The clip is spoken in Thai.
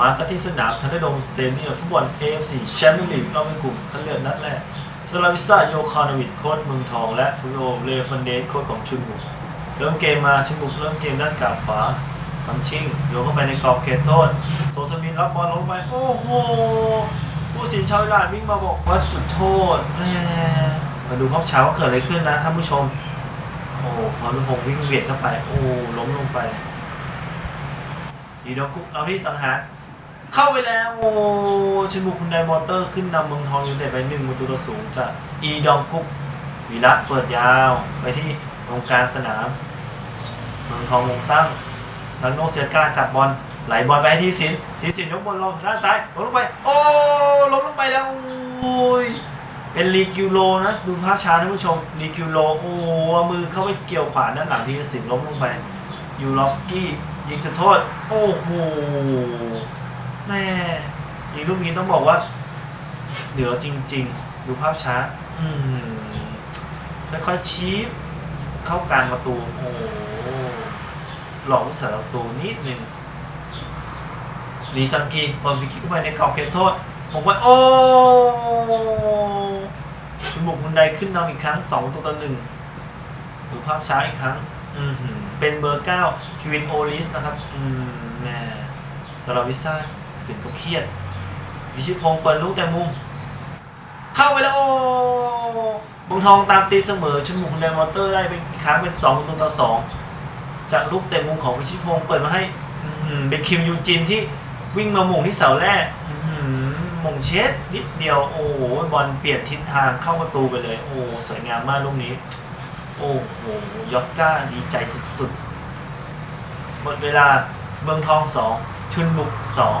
มากันที่สนามทันดโดมสเตเดียมฟุตบอล AFC แชมเปี้ยนลีกรอบเป็นกลุ่มคัดเลือกนัดแรกสลาวิซาโยคาโนวิดโค้ชเมืองทอง และฟูโรเลฟันเดสโค้ชของชุนบุกเริ่มเกมมาชุนบุกเริ่มเกมด้านกลางขวาทำชิงโยนเข้าไปในกรอบเขตโทษโซสมินรับบอลลงไป โอ้โห ผู้สินชาวอิหร่านวิ่งมาบอกว่าจุดโทษแหมมาดูภาพเช้าว่าเกิดอะไรขึ้นนะท่านผู้ชม โอ้พอลุงพงวิ่งเบียดเข้าไป โอ้ล้มลงไปอีดอกุเราที่สังหาร เข้าไปแล้วโอ้ชิบุคุณไดมอเตอร์ขึ้นนำเมืองทองยูไนเต็ดไปหนึ่งประตูต่อศูนย์จากอีดองกุกวีระเปิดยาวไปที่ตรงกลางสนาม เมืองทองมงตั้งแล้วโนเซียก้าจับบอลไหลบอลไปให้ที่สินทีสินยกบอลลงด้านซ้ายลงลงไป โอ้ล้มลงไปแล้วโอ้ยเป็นลีกิวโลนะ ดูภาพช้าท่านผู้ชมลีกิวโลโอ้เอามือเข้าไปเกี่ยวขวาด้านหลังทีสินล้มลงไปยูรอฟสกี้ยิงจุดโทษ โอ้โห แม่ยิงลูกนี้ต้องบอกว่า เหนือจริง ๆ ดูภาพช้า อืมค่อยๆชี้เข้ากลางประตู โอ้หลอกสารประตูนิดนึงลีซังกีบอลฟรีคิกเข้าไปในกรอบเขตโทษผมว่า โอ้ชุนบุกฮุนไดขึ้นนำอีกครั้ง2ตัวต่อหนึ่งดูภาพช้าอีกครั้ง อืเป็นเบอร์9คิวินโอลิสนะครับ อืมแม่สลาวิซ่า ถึงก็เครียดวิชิตพงศ์เปิดลูกแต่มุม เข้าไปแล้วโอ้เมืองทองตามตีเสมอชุนบุกฮุนมอเตอร์ได้เป็นครั้งเป็น2ตัวต่อ2จากลูกเตะมุมของวิชิตพงศ์เปิดมาให้เป็นคิมยูจินที่วิ่งมาหม่งที่เสาแรกหม่งเช็ดนิดเดียวโอ้บอลเปลี่ยนทิศทางเข้าประตูไปเลย โอ้สวยงามมากลูกนี้ โอ้โหยอดก้าดีใจสุดๆหมดเวลาเมืองทองสองชุนบุกสอง